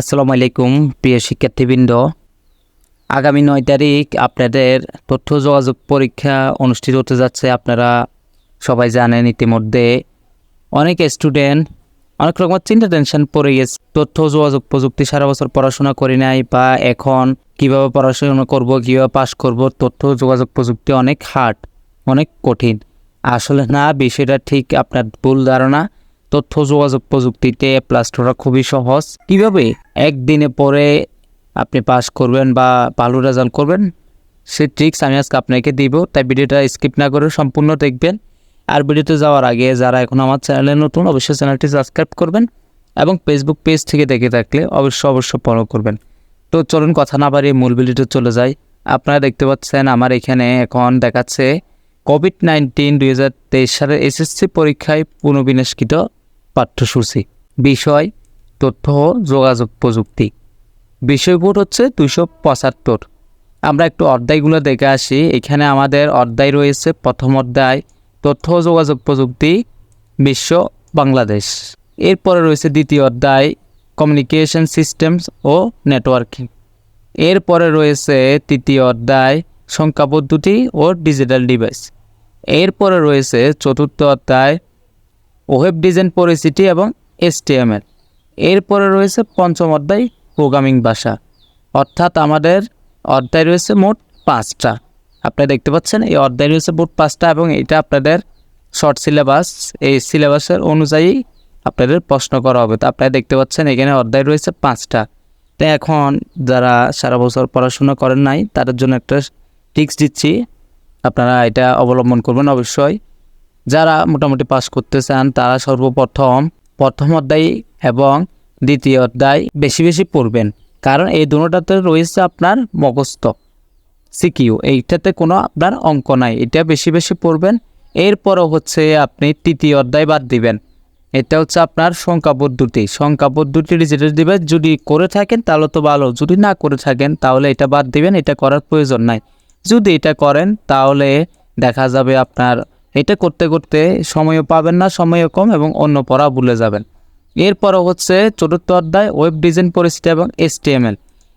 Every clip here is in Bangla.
আসসালামু আলাইকুম, প্রিয় শিক্ষার্থীবৃন্দ। আগামী নয় তারিখ আপনাদের তথ্য যোগাযোগ পরীক্ষা অনুষ্ঠিত হতে যাচ্ছে, আপনারা সবাই জানেন ইতিমধ্যে। অনেক স্টুডেন্ট অনেক রকমের চিন্তা টেনশন পড়ে গেছে। তথ্য, যোগাযোগ প্রযুক্তি সারা বছর পড়াশোনা করি নাই বা এখন কীভাবে পড়াশোনা করব, কীভাবে পাস করব, তথ্য, যোগাযোগ প্রযুক্তি অনেক হার্ড অনেক কঠিন। আসলে না, বিষয়টা ঠিক আপনার ভুল ধারণা। তথ্য যোগাযোগ প্রযুক্তিতে প্লাস করা খুবই সহজ। কীভাবে? একদিনে পরে আপনি পাস করবেন বা ভালো রেজাল্ট করবেন, সে ট্রিক্স আমি আজকে আপনাকে দিব। তাই ভিডিওটা স্কিপ না করে সম্পূর্ণ দেখবেন। আর ভিডিওতে যাওয়ার আগে যারা এখন আমার চ্যানেলে নতুন, অবশ্যই চ্যানেলটি সাবস্ক্রাইব করবেন এবং ফেসবুক পেজ থেকে দেখে থাকলে অবশ্যই অবশ্যই ফলো করবেন। তো চলুন কথা না বাড়িয়ে মূল ভিডিওতে চলে যাই। আপনারা দেখতে পাচ্ছেন আমার এখানে এখন দেখাচ্ছে কোভিড নাইন্টিন দুই হাজার তেইশ সালের এসএসসি পরীক্ষায় পুনর্বিন্যাসকৃত পাঠ্যসূচি। বিষয়, তথ্য ও যোগাযোগ প্রযুক্তি। বিষয়বোধ হচ্ছে দুশো পঁচাত্তর। আমরা একটু অধ্যায়গুলো দেখে আসি। এখানে আমাদের অধ্যায় রয়েছে প্রথম অধ্যায়, তথ্য ও যোগাযোগ প্রযুক্তি, বিশ্ব, বাংলাদেশ। এরপরে রয়েছে দ্বিতীয় অধ্যায়, কমিউনিকেশন সিস্টেমস ও নেটওয়ার্কিং। এরপরে রয়েছে তৃতীয় অধ্যায়, সংখ্যা পদ্ধতি ও ডিজিটাল ডিভাইস। এরপরে রয়েছে চতুর্থ অধ্যায় ওয়েব ডিজাইন পরিচিতি এবং এসটিএমএল। এরপরে রয়েছে পঞ্চম অধ্যায়, প্রোগ্রামিং ভাষা। অর্থাৎ আমাদের অধ্যায় রয়েছে মোট পাঁচটা। আপনারা দেখতে পাচ্ছেন, এই অধ্যায় রয়েছে মোট পাঁচটা এবং এটা আপনাদের শর্ট সিলেবাস, এই সিলেবাসের অনুযায়ী আপনাদের প্রশ্ন করা হবে। তো আপনারা দেখতে পাচ্ছেন, এখানে অধ্যায় রয়েছে পাঁচটা। তো এখন যারা সারা বছর পড়াশোনা করেন নাই, তাদের জন্য একটা টিক্স দিচ্ছি। আপনারা এটা অবলম্বন করবেন অবশ্যই। যারা মোটামুটি পাস করতে চান তারা সর্বপ্রথম প্রথম অধ্যায় এবং দ্বিতীয় অধ্যায় বেশি বেশি পড়বেন। কারণ এই দুটোটাতে রয়েছে আপনার মগস্ত সিকিউ। এইটাতে কোনো আপনার অঙ্ক নাই, এটা বেশি বেশি পড়বেন। এরপরও হচ্ছে আপনি তৃতীয় অধ্যায় বাদ দিবেন। এটা হচ্ছে আপনার সংখ্যা পদ্ধতি। সংখ্যা পদ্ধতি ডিজিটাল ডিভাইস যদি করে থাকেন তাহলে তো ভালো, যদি না করে থাকেন তাহলে এটা বাদ দিবেন, এটা করার প্রয়োজন নাই। যদি এটা করেন তাহলে দেখা যাবে আপনার এটা করতে করতে সময়ও পাবেন না, সময়ও কম এবং অন্য পড়া ভুলে যাবেন। এরপরও হচ্ছে চতুর্থ অধ্যায় ওয়েব ডিজাইন পরিস্থিতি এবং এসটিএমএল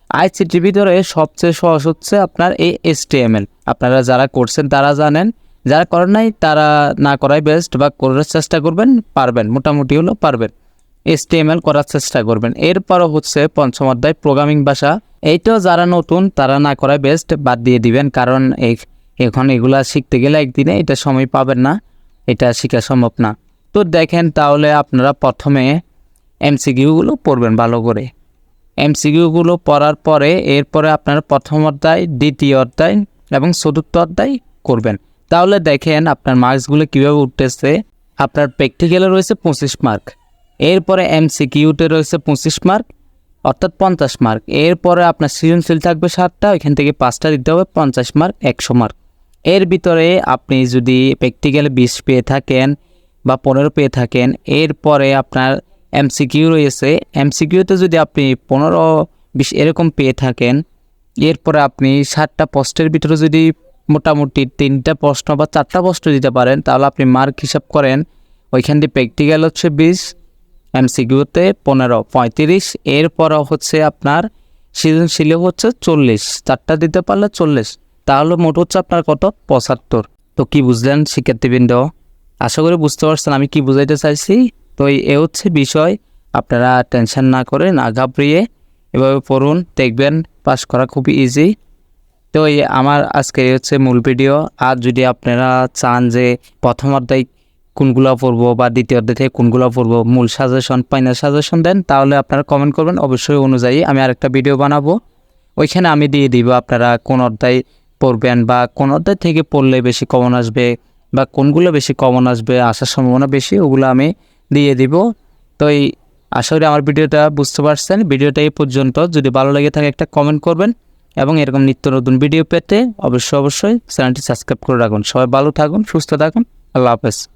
আইসিটির ভিতরে সবচেয়ে সহজ হচ্ছে আপনার এই এসটিএমএল আপনারা যারা করছেন তারা জানেন, যারা করেন নাই তারা না করাই বেস্ট বা করার চেষ্টা করবেন, পারবেন, মোটামুটি হলেও পারবেন। এসটিএমএল করার চেষ্টা করবেন। এরপরও হচ্ছে পঞ্চম অধ্যায় প্রোগ্রামিং ভাষা। এইটাও যারা নতুন তারা না করাই বেস্ট বাদ দিয়ে দিবেন, কারণ এই এখন এগুলা শিখতে গেলে একদিনে এটা সময় পাবেন না, এটা শেখা সম্ভব না। তো দেখেন তাহলে আপনারা প্রথমে এমসিকিউগুলো পড়বেন ভালো করে। এমসিকিউগুলো পড়ার পরে এরপরে আপনারা প্রথম অধ্যায়, দ্বিতীয় অধ্যায় এবং চতুর্থ অধ্যায় করবেন। তাহলে দেখেন আপনার মার্কসগুলো কীভাবে উঠতেছে, আপনার প্র্যাকটিক্যালে রয়েছে পঁচিশ মার্ক, এরপরে এমসিকিউতে রয়েছে পঁচিশ মার্ক, অর্থাৎ পঞ্চাশ মার্ক, এরপরে আপনার সৃজনশীল থাকবে সাতটা, ওইখান থেকে পাঁচটা দিতে হবে, পঞ্চাশ মার্ক, একশো মার্ক। এর ভিতরে আপনি যদি প্র্যাকটিক্যাল বিশ পেয়ে থাকেন বা পনেরো পেয়ে থাকেন, এরপরে আপনার এমসিকিউ রয়েছে। এমসিকিউতে যদি আপনি পনেরো, বিশ এরকম পেয়ে থাকেন, এরপরে আপনি সাতটা পোস্টের ভিতরে যদি মোটামুটি তিনটা প্রশ্ন বা চারটা প্রশ্ন দিতে পারেন, তাহলে আপনি মার্ক হিসাব করেন। ওইখান দিয়ে প্র্যাকটিক্যাল হচ্ছে বিশ এমসিকিউতে পনেরো, পঁয়ত্রিশ, এরপর হচ্ছে আপনার সৃজনশীলে হচ্ছে চল্লিশ। চারটা দিতে পারলে চল্লিশ। তাহলে মোট হচ্ছে আপনার কত? পঁচাত্তর। তো কি বুঝলেন শিক্ষার্থীবৃন্দ? আশা করি বুঝতে পারছেন আমি কি বুঝাইতে চাইছি। তো এ হচ্ছে বিষয়। আপনারা টেনশন না করে না ঘাবড়িয়ে এভাবে পড়ুন, দেখবেন পাস করা খুবই ইজি তো এই আমার আজকে হচ্ছে মূল ভিডিও। আর যদি আপনারা চান যে প্রথম অধ্যায় কোনগুলো পড়ব বা দ্বিতীয় অধ্যায় থেকে কোনগুলো পড়ব, মূল সাজেশন ফাইনাল সাজেশন দেন, তাহলে আপনারা কমেন্ট করবেন। অবশ্যই অনুযায়ী আমি আরেকটা ভিডিও বানাবো। ওইখানে আমি দিয়ে দিব আপনারা কোন অধ্যায় পড়বেন বা কোন অধ্যায় থেকে পড়লে বেশি কমন আসবে বা কোনগুলো বেশি কমন আসবে, আসার সম্ভাবনা বেশি, ওগুলো আমি দিয়ে দিব। তো এই, আশা করি আমার ভিডিওটা বুঝতে পারছেন। ভিডিওটা এই পর্যন্ত। যদি ভালো লেগে থাকে একটা কমেন্ট করবেন এবং এরকম নিত্য নতুন ভিডিও পেতে অবশ্যই অবশ্যই চ্যানেলটি সাবস্ক্রাইব করে রাখুন। সবাই ভালো থাকুন, সুস্থ থাকুন। আল্লাহ হাফেজ।